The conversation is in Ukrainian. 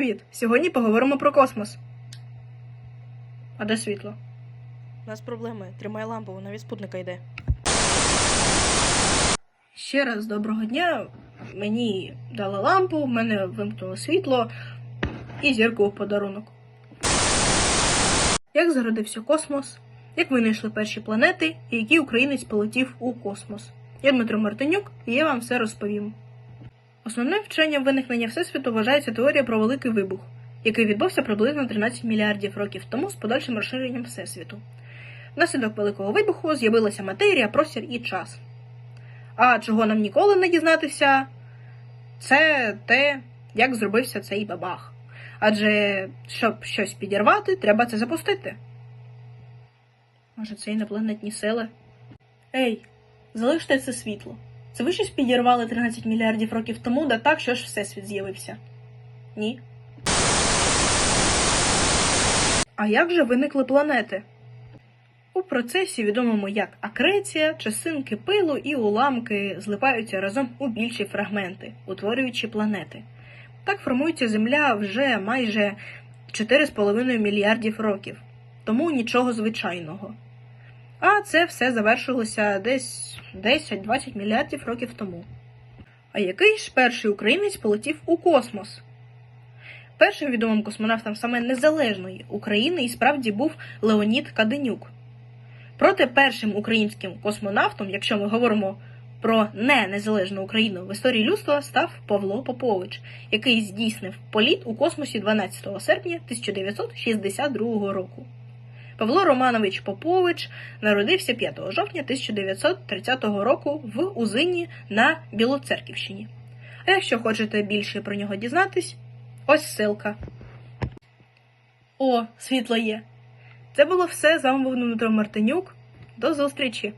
привіт! Сьогодні поговоримо про космос. А де світло? У нас проблеми. Тримай лампу, вона від спутника йде. Ще раз доброго дня. Мені дали лампу, в мене вимкнуло світло і зірку в подарунок. Як зародився космос? Як винайшли перші планети і який українець полетів у космос? Я Дмитро Мартинюк, і я вам все розповім. Основним вченням виникнення Всесвіту вважається теорія про великий вибух, який відбувся приблизно 13 мільярдів років тому з подальшим розширенням Всесвіту. Внаслідок великого вибуху з'явилася матерія, простір і час. А чого нам ніколи не дізнатися, це те, як зробився цей бабах. Адже щоб щось підірвати, треба це запустити. Може, це інопланетні сили? Ей, залиште це світло. Це ви щось підірвали 13 мільярдів років тому, да так, що ж Всесвіт з'явився? Ні. А як же виникли планети? У процесі, відомому як акреція, частинки пилу і уламки злипаються разом у більші фрагменти, утворюючи планети. Так формується Земля вже майже 4,5 мільярдів років, тому нічого звичайного. А це все завершилося десь 10-20 мільярдів років тому. А який ж перший українець полетів у космос? Першим відомим космонавтом саме незалежної України і справді був Леонід Каденюк. Проте першим українським космонавтом, якщо ми говоримо про не незалежну Україну в історії людства, став Павло Попович, який здійснив політ у космосі 12 серпня 1962 року. Павло Романович Попович народився 5 жовтня 1930 року в Узині на Білоцерківщині. А якщо хочете більше про нього дізнатись, ось ссылка. О, світло є. Це було все. З вами Дмитро Мартинюк. До зустрічі!